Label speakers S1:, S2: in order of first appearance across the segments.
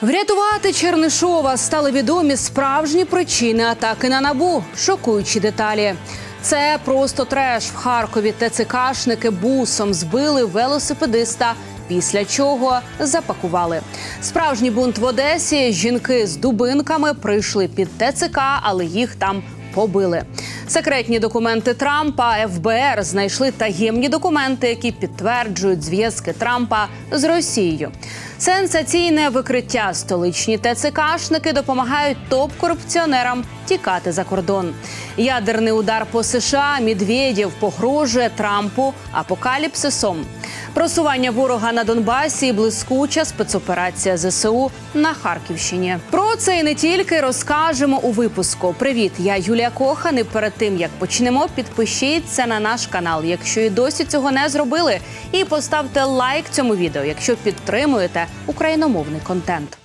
S1: Врятувати Чернишова стали відомі справжні причини атаки на набу. Шокуючі деталі. Це просто треш. В Харкові ТЦКшники бусом збили велосипедиста. Після чого запакували справжній бунт в Одесі. Жінки з дубинками прийшли під ТЦК, але їх там побили. Секретні документи Трампа ФБР знайшли таємні документи, які підтверджують зв'язки Трампа з Росією. Сенсаційне викриття столичні ТЦКшники допомагають топ-корупціонерам тікати за кордон. Ядерний удар по США Медведєв погрожує Трампу апокаліпсисом. Просування ворога на Донбасі і блискуча спецоперація ЗСУ на Харківщині. Про це і не тільки розкажемо у випуску. Привіт, я Юлія Кохан. І перед тим як почнемо, підпишіться на наш канал, якщо і досі цього не зробили, і поставте лайк цьому відео, якщо підтримуєте україномовний контент.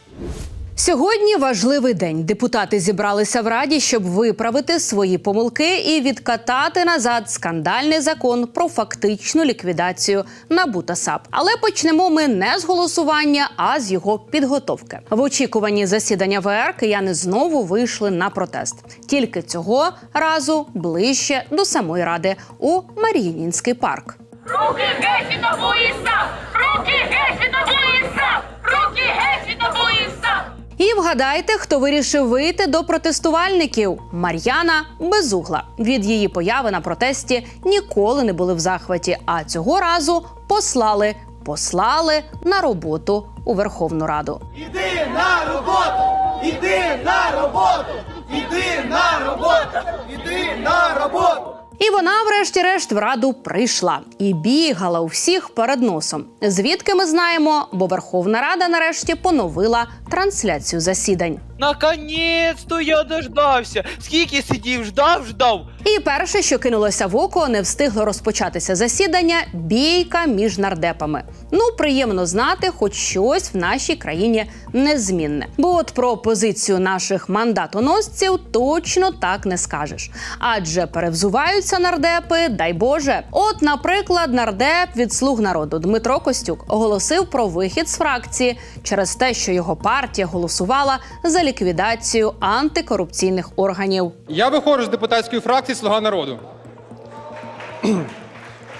S1: Сьогодні важливий день. Депутати зібралися в раді, щоб виправити свої помилки і відкатати назад скандальний закон про фактичну ліквідацію НАБУ та САП. Але почнемо ми не з голосування, а з його підготовки. В очікуванні засідання ВР кияни знову вийшли на протест. Тільки цього разу ближче до самої ради у Маріїнінський парк.
S2: Руки геть від САП! Руки геть
S1: І вгадайте, хто вирішив вийти до протестувальників? Мар'яна Безугла. Від її появи на протесті ніколи не були в захваті, а цього разу послали. Послали на роботу у Верховну Раду.
S3: Іди на роботу! Іди на роботу! Іди на роботу! Іди на роботу!
S1: І вона, врешті-решт, в раду прийшла і бігала у всіх перед носом. Звідки ми знаємо, бо Верховна Рада нарешті поновила трансляцію засідань.
S4: Наконець-то я дождався. Скільки сидів, ждав, ждав.
S1: І перше, що кинулося в око, не встигло розпочатися засідання бійка між нардепами. Ну, приємно знати, хоч щось в нашій країні незмінне. Бо от про позицію наших мандатоносців точно так не скажеш. Адже перевзуваються нардепи, дай Боже. От, наприклад, нардеп від слуг народу Дмитро Костюк оголосив про вихід з фракції через те, що його партія голосувала за ліквідацію антикорупційних органів.
S5: Я виходжу з депутатської фракції Слуга народу.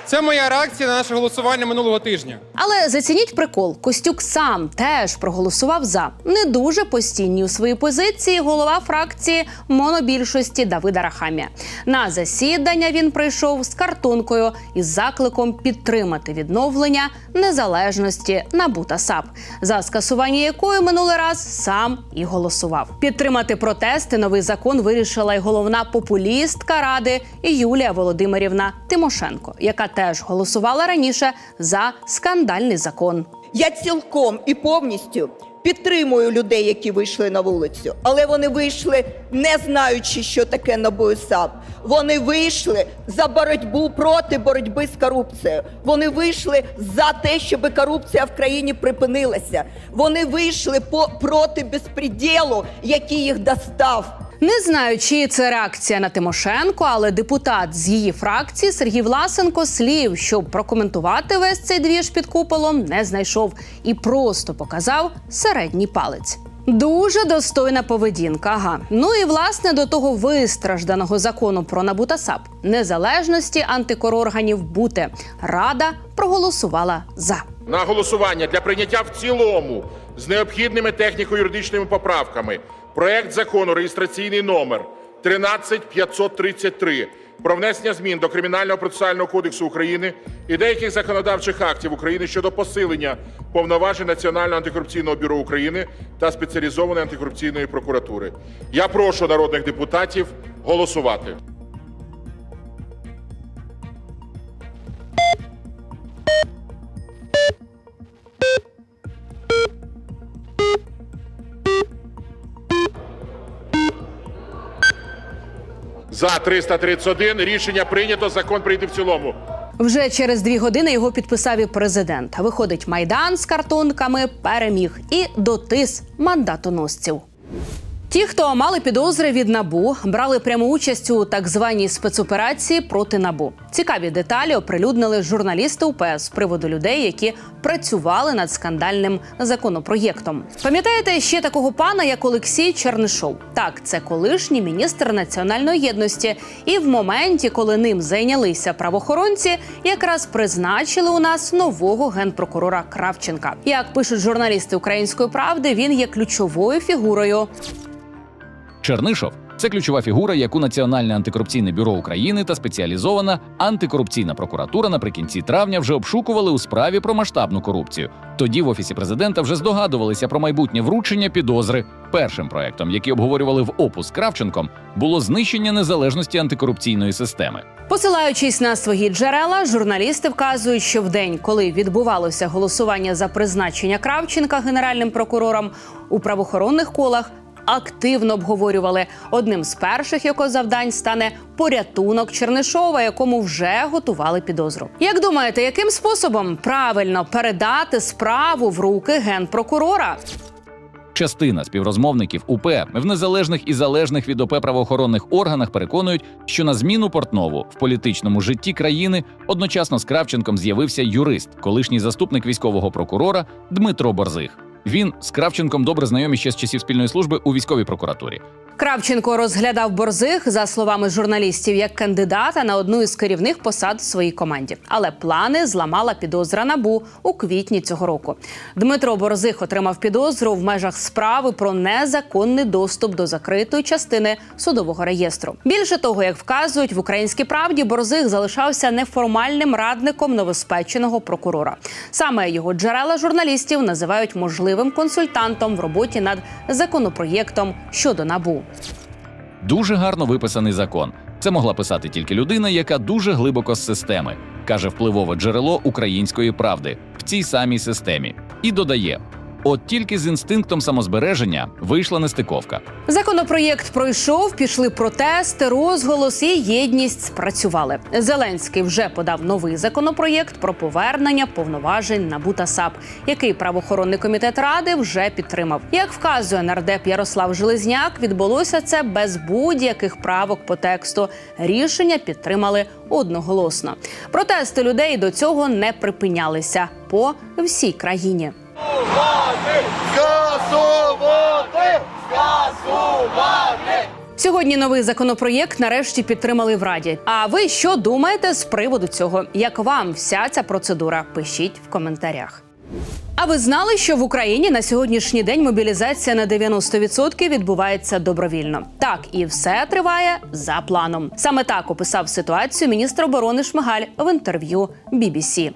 S5: Це моя реакція на наше голосування минулого тижня.
S1: Але зацініть прикол, Костюк сам теж проголосував за не дуже постійні у своїй позиції голова фракції монобільшості Давида Рахамія. На засідання він прийшов з картонкою із закликом підтримати відновлення незалежності НАБУ та САП, за скасування якої минулий раз сам і голосував. Підтримати протести новий закон вирішила й головна популістка ради Юлія Володимирівна Тимошенко, яка теж голосувала раніше за скандальний закон.
S6: Я цілком і повністю підтримую людей, які вийшли на вулицю, але вони вийшли не знаючи, що таке НАБУ і САП. Вони вийшли за боротьбу проти боротьби з корупцією. Вони вийшли за те, щоб корупція в країні припинилася. Вони вийшли по проти безпреділу, який їх достав.
S1: Не знаю, чи це реакція на Тимошенко, але депутат з її фракції Сергій Власенко слів, щоб прокоментувати весь цей двіж під куполом, не знайшов і просто показав середній палець. Дуже достойна поведінка. Ага. Ну і власне до того вистражданого закону про НАБУ САП незалежності антикорорганів бути рада проголосувала за.
S7: на голосування для прийняття в цілому з необхідними техніко-юридичними поправками проект закону реєстраційний номер 13533 про внесення змін до Кримінального процесуального кодексу України і деяких законодавчих актів України щодо посилення повноважень Національного антикорупційного бюро України та спеціалізованої антикорупційної прокуратури. Я прошу народних депутатів голосувати. За 331 рішення прийнято. Закон прийти в цілому.
S1: Вже через дві години його підписав і президент. Виходить майдан з картонками, переміг і дотис мандатоносців. Ті, хто мали підозри від набу, брали пряму участь у так званій спецоперації проти набу. Цікаві деталі оприлюднили журналісти УПС з приводу людей, які працювали над скандальним законопроєктом. Пам'ятаєте ще такого пана, як Олексій Чернишов? Так, це колишній міністр національної єдності. І в моменті, коли ним зайнялися правоохоронці, якраз призначили у нас нового генпрокурора Кравченка. Як пишуть журналісти української правди, він є ключовою фігурою
S8: Чернишов це ключова фігура, яку Національне антикорупційне бюро України та спеціалізована антикорупційна прокуратура наприкінці травня вже обшукували у справі про масштабну корупцію. Тоді в офісі президента вже здогадувалися про майбутнє вручення підозри. Першим проектом, який обговорювали в ОПУ з Кравченком, було знищення незалежності антикорупційної системи.
S1: Посилаючись на свої джерела, журналісти вказують, що в день, коли відбувалося голосування за призначення Кравченка генеральним прокурором, у правоохоронних колах активно обговорювали одним з перших його завдань стане порятунок Чернишова, якому вже готували підозру. Як думаєте, яким способом правильно передати справу в руки генпрокурора?
S8: Частина співрозмовників УП в незалежних і залежних від ОП правоохоронних органах переконують, що на зміну Портнову в політичному житті країни одночасно з Кравченком з'явився юрист, колишній заступник військового прокурора Дмитро Борзих. Він з Кравченком добре знайомі ще з часів спільної служби у військовій прокуратурі.
S1: Кравченко розглядав борзих за словами журналістів як кандидата на одну із керівних посад в своїй команді. Але плани зламала підозра набу у квітні цього року. Дмитро Борзих отримав підозру в межах справи про незаконний доступ до закритої частини судового реєстру. Більше того, як вказують в українській правді, Борзих залишався неформальним радником новоспеченого прокурора. Саме його джерела журналістів називають можливим консультантом в роботі над законопроєктом щодо набу.
S8: Дуже гарно виписаний закон. Це могла писати тільки людина, яка дуже глибоко з системи, каже впливове джерело української правди в цій самій системі. І додає: от тільки з інстинктом самозбереження вийшла нестиковка.
S1: Законопроєкт пройшов, пішли протести, розголос і єдність спрацювали. Зеленський вже подав новий законопроєкт про повернення повноважень НАБУ та САП, який правоохоронний комітет ради вже підтримав. Як вказує нардеп Ярослав Железняк, відбулося це без будь-яких правок по тексту. Рішення підтримали одноголосно. Протести людей до цього не припинялися по всій країні. Сьогодні новий законопроєкт нарешті підтримали в Раді. А ви що думаєте з приводу цього? Як вам вся ця процедура? Пишіть в коментарях. А ви знали, що в Україні на сьогоднішній день мобілізація на 90% відбувається добровільно? Так, і все триває за планом. Саме так описав ситуацію міністр оборони Шмигаль в інтерв'ю BBC.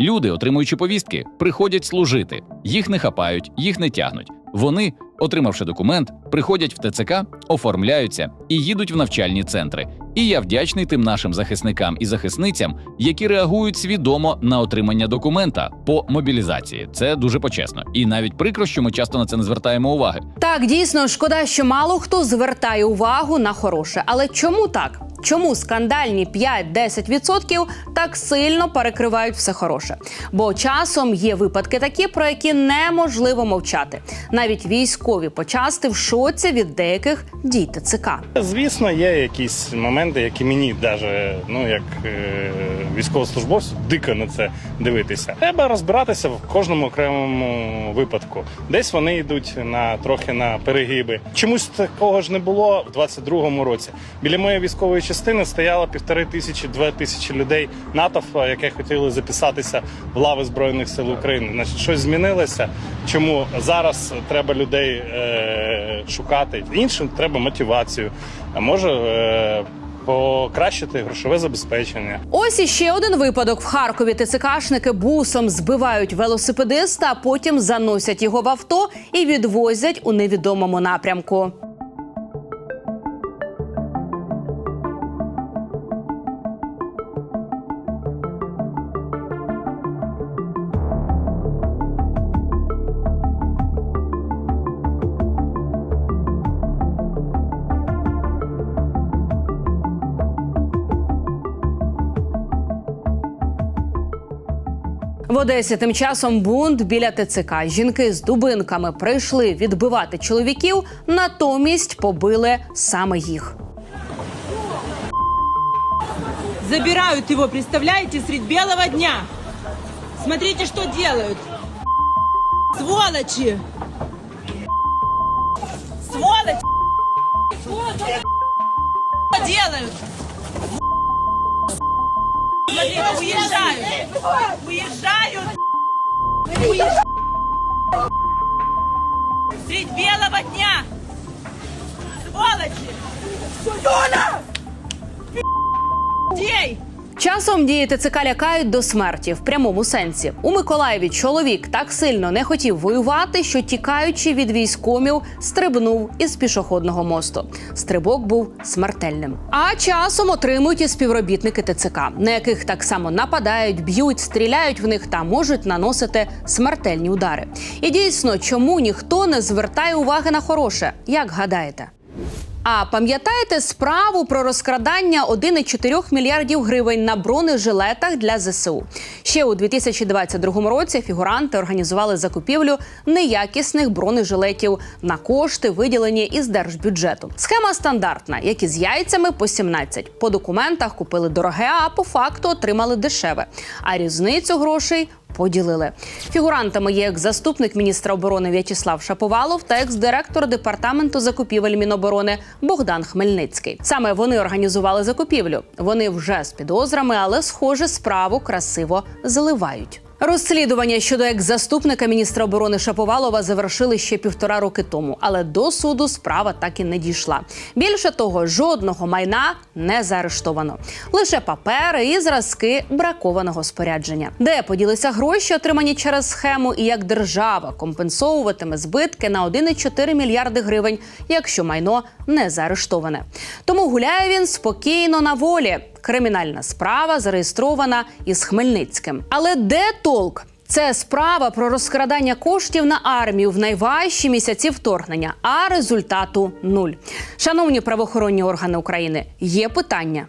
S8: Люди, отримуючи повістки, приходять служити. Їх не хапають, їх не тягнуть. Вони, отримавши документ, приходять в ТЦК, оформляються і їдуть в навчальні центри. І я вдячний тим нашим захисникам і захисницям, які реагують свідомо на отримання документа по мобілізації. Це дуже почесно. І навіть прикро, що ми часто на це не звертаємо уваги.
S1: Так, дійсно, шкода, що мало хто звертає увагу на хороше. Але чому так? Чому скандальні 5-10% так сильно перекривають все хороше? Бо часом є випадки такі, про які неможливо мовчати. Навіть військові почасти в шоці від деяких дій ТЦК.
S9: Звісно, є якісь моменти, які мені даже, ну як е, військовослужбовцю, дико на це дивитися. Треба розбиратися в кожному окремому випадку. Десь вони йдуть на трохи на перегиби. Чомусь такого ж не було в 22-му році. Біля моєї військової частини стояло півтори тисячі, дві тисячі людей натовпа, яке хотіли записатися в лави збройних сил України. Значить, щось змінилося. Чому зараз треба людей е, шукати? Іншим треба мотивацію. А може. Е, Покращити грошове забезпечення.
S1: Ось іще один випадок в Харкові. ТЦКшники бусом збивають велосипедиста, а потім заносять його в авто і відвозять у невідомому напрямку. Одесі тим часом бунт біля ТЦК. Жінки з дубинками прийшли відбивати чоловіків, натомість побили саме їх.
S10: Забирают его, представляете, средь белого дня. Смотрите, что делают. Сволочи! Сволочи! Что делают? Уезжают! Уезжают! Средь белого дня! Сволочи! Детей!
S1: Часом дії ТЦК лякають до смерті в прямому сенсі. У Миколаєві чоловік так сильно не хотів воювати, що тікаючи від військомів, стрибнув із пішохідного мосту. Стрибок був смертельним. А часом отримують і співробітники ТЦК, на яких так само нападають, б'ють, стріляють в них та можуть наносити смертельні удари. І дійсно, чому ніхто не звертає уваги на хороше? Як гадаєте? А пам'ятаєте справу про розкрадання 1,4 мільярдів гривень на бронежилетах для ЗСУ? Ще у 2022 році фігуранти організували закупівлю неякісних бронежилетів на кошти, виділені із держбюджету. Схема стандартна, як із яйцями по 17. По документах купили дороге, а по факту отримали дешеве. А різницю грошей поділили. Фігурантами є як заступник міністра оборони В'ячеслав Шаповалов та екс-директор департаменту закупівель Міноборони Богдан Хмельницький. Саме вони організували закупівлю. Вони вже з підозрами, але схоже, справу красиво заливають. Розслідування щодо екс-заступника міністра оборони Шаповалова завершили ще півтора роки тому, але до суду справа так і не дійшла. Більше того, жодного майна не заарештовано. Лише папери і зразки бракованого спорядження. Де поділися гроші, отримані через схему, і як держава компенсовуватиме збитки на 1,4 мільярди гривень, якщо майно не заарештоване. Тому гуляє він спокійно на волі. Кримінальна справа зареєстрована із Хмельницьким. Але де толк? Це справа про розкрадання коштів на армію в найважчі місяці вторгнення, а результату нуль. Шановні правоохоронні органи України, є питання.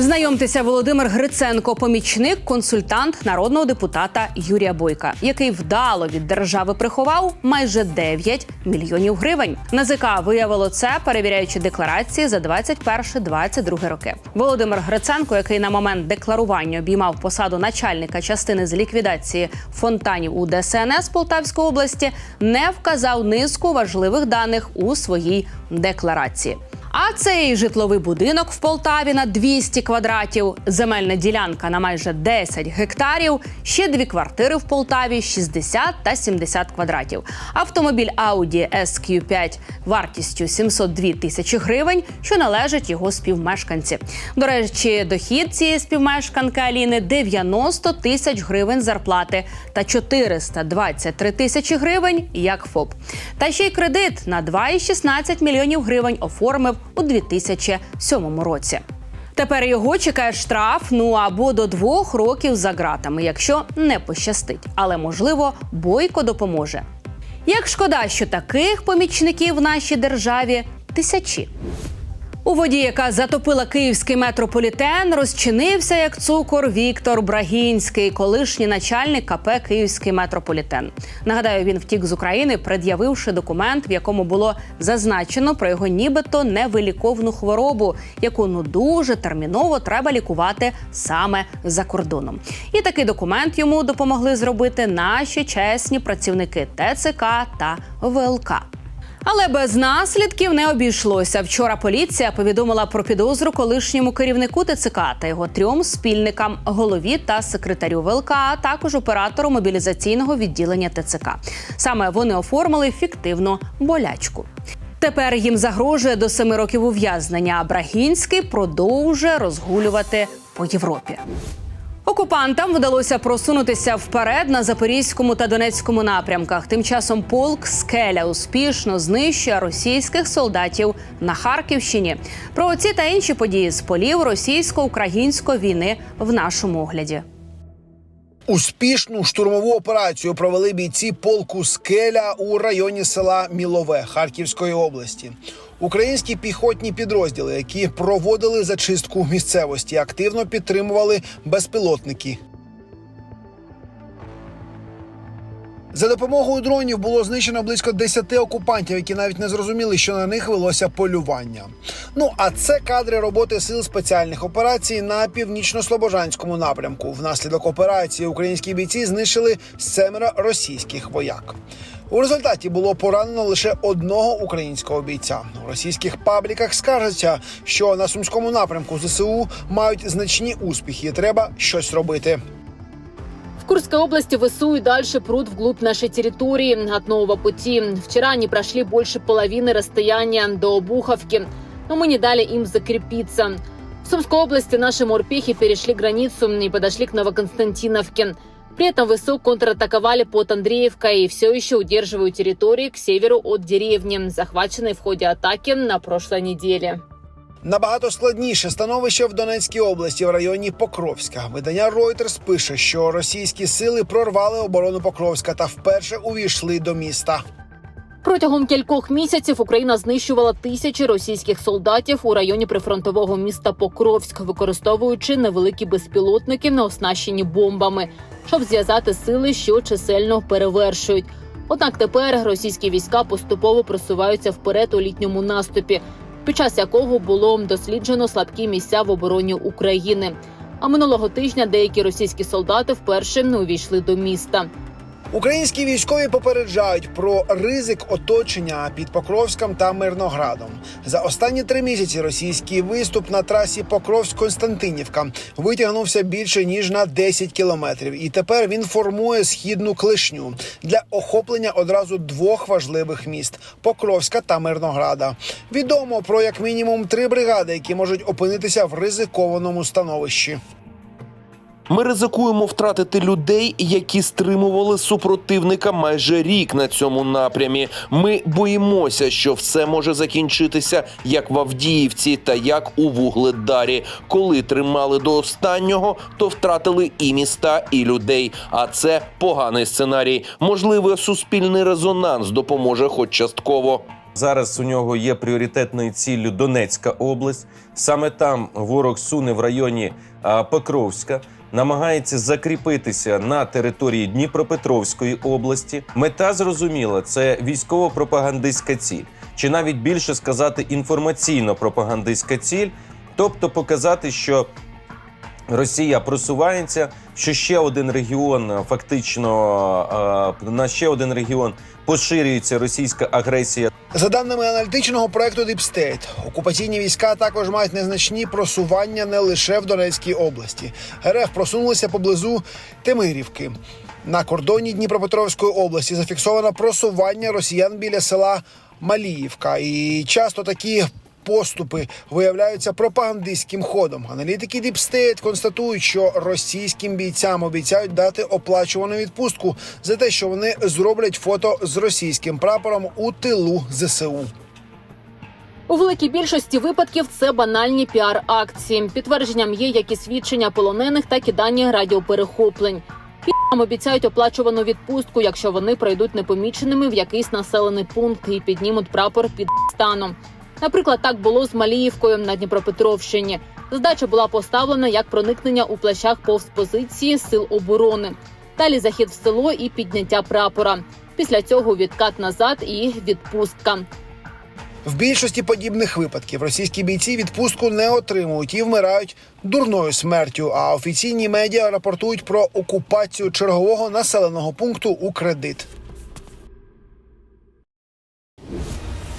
S1: Знайомтеся, Володимир Гриценко, помічник, консультант народного депутата Юрія Бойка, який вдало від держави приховав майже 9 мільйонів гривень. НАЗК виявило це, перевіряючи декларації за 21-22 роки. Володимир Гриценко, який на момент декларування обіймав посаду начальника частини з ліквідації фонтанів у ДСНС Полтавської області, не вказав низку важливих даних у своїй декларації. А цей житловий будинок в Полтаві на 200 квадратів, земельна ділянка на майже 10 гектарів, ще дві квартири в Полтаві 60 та 70 квадратів. Автомобіль Audi SQ5 вартістю 702 тисячі гривень, що належить його співмешканці. До речі, дохід цієї співмешканки Аліни 90 тисяч гривень зарплати та 423 тисячі гривень як ФОП. Та ще й кредит на 2,16 мільйонів гривень оформив у 2007 році. Тепер його чекає штраф, ну або до двох років за ґратами, якщо не пощастить. Але можливо, бойко допоможе. Як шкода, що таких помічників в нашій державі тисячі. У воді, яка затопила київський метрополітен, розчинився як цукор Віктор Брагінський, колишній начальник КП Київський метрополітен. Нагадаю, він втік з України, пред'явивши документ, в якому було зазначено про його нібито невиліковну хворобу, яку ну дуже терміново треба лікувати саме за кордоном. І такий документ йому допомогли зробити наші чесні працівники ТЦК та ВЛК. Але без наслідків не обійшлося. Вчора поліція повідомила про підозру колишньому керівнику ТЦК та його трьом спільникам голові та секретарю ВЛК, а також оператору мобілізаційного відділення ТЦК. Саме вони оформили фіктивну болячку. Тепер їм загрожує до семи років ув'язнення. А Брагінський продовжує розгулювати по Європі. Окупантам вдалося просунутися вперед на запорізькому та донецькому напрямках. Тим часом полк скеля успішно знищує російських солдатів на Харківщині. Про ці та інші події з полів російсько-української війни в нашому огляді.
S11: Успішну штурмову операцію провели бійці полку Скеля у районі села Мілове Харківської області. Українські піхотні підрозділи, які проводили зачистку місцевості, активно підтримували безпілотники. За допомогою дронів було знищено близько 10 окупантів, які навіть не зрозуміли, що на них велося полювання. Ну а це кадри роботи сил спеціальних операцій на північно-слобожанському напрямку. Внаслідок операції українські бійці знищили семеро російських вояк. У результаті було поранено лише одного українського бійця. У російських пабліках скаржаться, що на сумському напрямку ЗСУ мають значні успіхи. Треба щось робити.
S12: Курской области ВСУ и дальше прут вглубь нашей территории от нового пути. Вчера они прошли больше половины расстояния до Обуховки, но мы не дали им закрепиться. В Сумской области наши морпехи перешли границу и подошли к Новоконстантиновке. При этом ВСУ контратаковали под Андреевкой и все еще удерживают территории к северу от деревни, захваченной в ходе атаки на прошлой неделе.
S11: Набагато складніше становище в Донецькій області в районі Покровська. Видання Reuters пише, що російські сили прорвали оборону Покровська та вперше увійшли до міста.
S12: Протягом кількох місяців Україна знищувала тисячі російських солдатів у районі прифронтового міста Покровськ, використовуючи невеликі безпілотники, не оснащені бомбами, щоб зв'язати сили, що чисельно перевершують. Однак тепер російські війська поступово просуваються вперед у літньому наступі, під час якого було досліджено слабкі місця в обороні України. А минулого тижня деякі російські солдати вперше не увійшли до міста.
S11: Українські військові попереджають про ризик оточення під Покровськом та Мирноградом. За останні три місяці російський виступ на трасі Покровськ-Константинівка витягнувся більше ніж на 10 кілометрів, і тепер він формує східну клишню для охоплення одразу двох важливих міст Покровська та Мирнограда. Відомо про як мінімум три бригади, які можуть опинитися в ризикованому становищі.
S13: Ми ризикуємо втратити людей, які стримували супротивника майже рік на цьому напрямі. Ми боїмося, що все може закінчитися як в Авдіївці та як у Вугледарі. Коли тримали до останнього, то втратили і міста, і людей. А це поганий сценарій. Можливо, суспільний резонанс допоможе, хоч частково.
S14: Зараз у нього є пріоритетною ціллю Донецька область. Саме там ворог суне в районі Покровська, намагається закріпитися на території Дніпропетровської області. Мета зрозуміла це військово-пропагандистська ціль, чи навіть більше сказати інформаційно-пропагандистська ціль, тобто показати, що Росія просувається, що ще один регіон е, фактично е, на ще один регіон поширюється російська агресія.
S11: За даними аналітичного проекту State, окупаційні війська також мають незначні просування не лише в Донецькій області. РФ просунулися поблизу Тимирівки. На кордоні Дніпропетровської області зафіксовано просування росіян біля села Маліївка. І часто такі поступи виявляються пропагандистським ходом. Аналітики State констатують, що російським бійцям обіцяють дати оплачувану відпустку за те, що вони зроблять фото з російським прапором у тилу ЗСУ.
S12: У великій більшості випадків це банальні піар-акції. Підтвердженням є як і свідчення полонених, так і дані радіоперехоплень. Підам обіцяють оплачувану відпустку, якщо вони пройдуть непоміченими в якийсь населений пункт і піднімуть прапор під станом. Наприклад, так було з Маліївкою на Дніпропетровщині. Здача була поставлена як проникнення у плащах повз позиції сил оборони. Далі захід в село і підняття прапора. Після цього відкат назад і відпустка.
S11: В більшості подібних випадків російські бійці відпустку не отримують і вмирають дурною смертю. А офіційні медіа рапортують про окупацію чергового населеного пункту у кредит.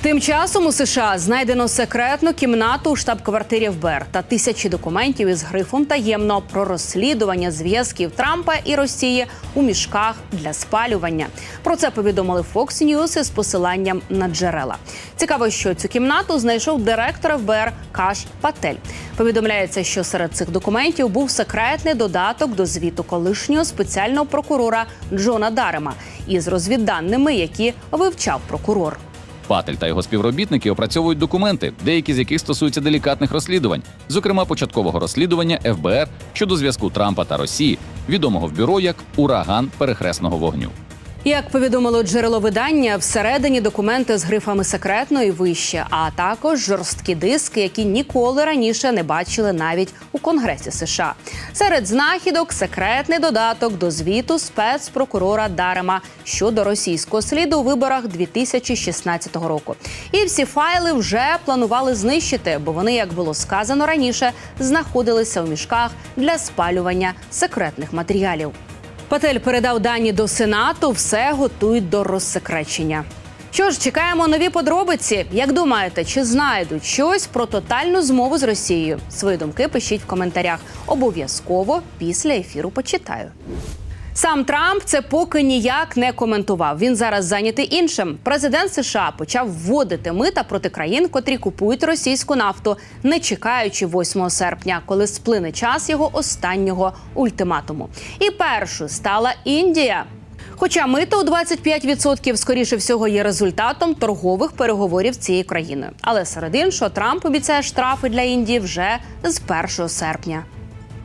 S1: Тим часом у США знайдено секретну кімнату у штаб-квартирі ФБР та тисячі документів із грифом таємно про розслідування зв'язків Трампа і Росії у мішках для спалювання. Про це повідомили Fox News із посиланням на джерела. Цікаво, що цю кімнату знайшов директор ФБР Каш Патель. Повідомляється, що серед цих документів був секретний додаток до звіту колишнього спеціального прокурора Джона Дарема із розвідданими, які вивчав прокурор.
S8: Патель та його співробітники опрацьовують документи, деякі з яких стосуються делікатних розслідувань, зокрема початкового розслідування ФБР щодо зв'язку Трампа та Росії, відомого в бюро як ураган перехресного вогню.
S1: Як повідомило джерело видання, всередині документи з грифами секретно і вище, а також жорсткі диски, які ніколи раніше не бачили навіть у Конгресі США. Серед знахідок секретний додаток до звіту спецпрокурора Дарема щодо російського сліду у виборах 2016 року. І всі файли вже планували знищити, бо вони, як було сказано раніше, знаходилися у мішках для спалювання секретних матеріалів. Патель передав дані до Сенату, все готують до розсекречення. Що ж, чекаємо нові подробиці. Як думаєте, чи знайдуть щось про тотальну змову з Росією? Свої думки пишіть в коментарях. Обов'язково після ефіру почитаю. Сам Трамп це поки ніяк не коментував. Він зараз зайнятий іншим. Президент США почав вводити мита проти країн, котрі купують російську нафту, не чекаючи 8 серпня, коли сплине час його останнього ультиматуму. І першою стала Індія. Хоча мито у 25% скоріше всього є результатом торгових переговорів з цією країною. Але серед іншого Трамп обіцяє штрафи для Індії вже з 1 серпня.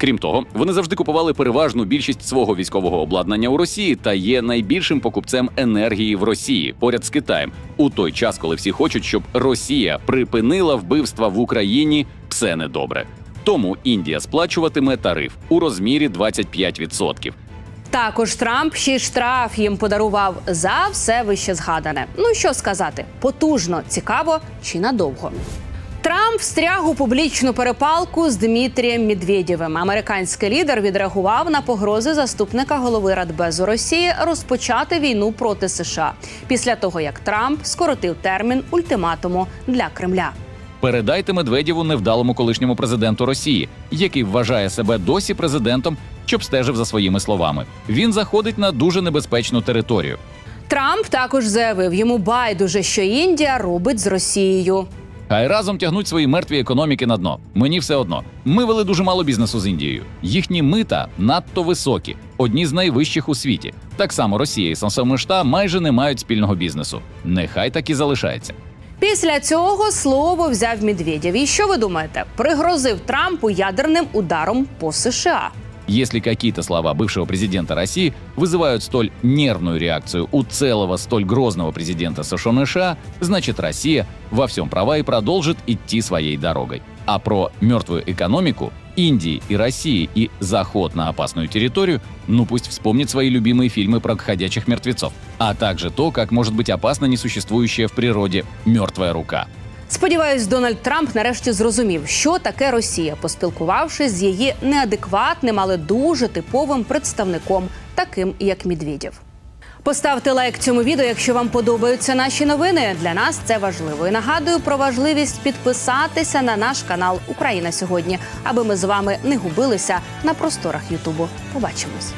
S8: Крім того, вони завжди купували переважну більшість свого військового обладнання у Росії та є найбільшим покупцем енергії в Росії поряд з Китаєм у той час, коли всі хочуть, щоб Росія припинила вбивства в Україні. Все недобре. Тому Індія сплачуватиме тариф у розмірі 25%.
S1: Також Трамп ще й штраф їм подарував за все вище згадане. Ну що сказати, потужно, цікаво чи надовго. Трамп встряг у публічну перепалку з Дмитрієм Медведєвим. Американський лідер відреагував на погрози заступника голови Радбезу Росії розпочати війну проти США після того, як Трамп скоротив термін ультиматуму для Кремля.
S8: Передайте Медведєву невдалому колишньому президенту Росії, який вважає себе досі президентом, щоб стежив за своїми словами. Він заходить на дуже небезпечну територію.
S1: Трамп також заявив йому байдуже, що Індія робить з Росією.
S8: Хай разом тягнуть свої мертві економіки на дно. Мені все одно. Ми вели дуже мало бізнесу з Індією. Їхні мита надто високі, одні з найвищих у світі. Так само Росія і США майже не мають спільного бізнесу. Нехай так і залишається.
S1: Після цього слово взяв Медведєв. І що ви думаєте? Пригрозив Трампу ядерним ударом по США.
S8: Если какие-то слова бывшего президента России вызывают столь нервную реакцию у целого столь грозного президента США, значит Россия во всем права и продолжит идти своей дорогой. А про мертвую экономику Индии и России и заход на опасную территорию, ну пусть вспомнит свои любимые фильмы про ходячих мертвецов, а также то, как может быть опасна несуществующая в природе мертвая рука.
S1: Сподіваюсь, Дональд Трамп нарешті зрозумів, що таке Росія, поспілкувавшись з її неадекватним, але дуже типовим представником, таким як Медведєв. Поставте лайк цьому відео, якщо вам подобаються наші новини. Для нас це важливо. І нагадую про важливість підписатися на наш канал Україна сьогодні, аби ми з вами не губилися на просторах Ютубу. Побачимось.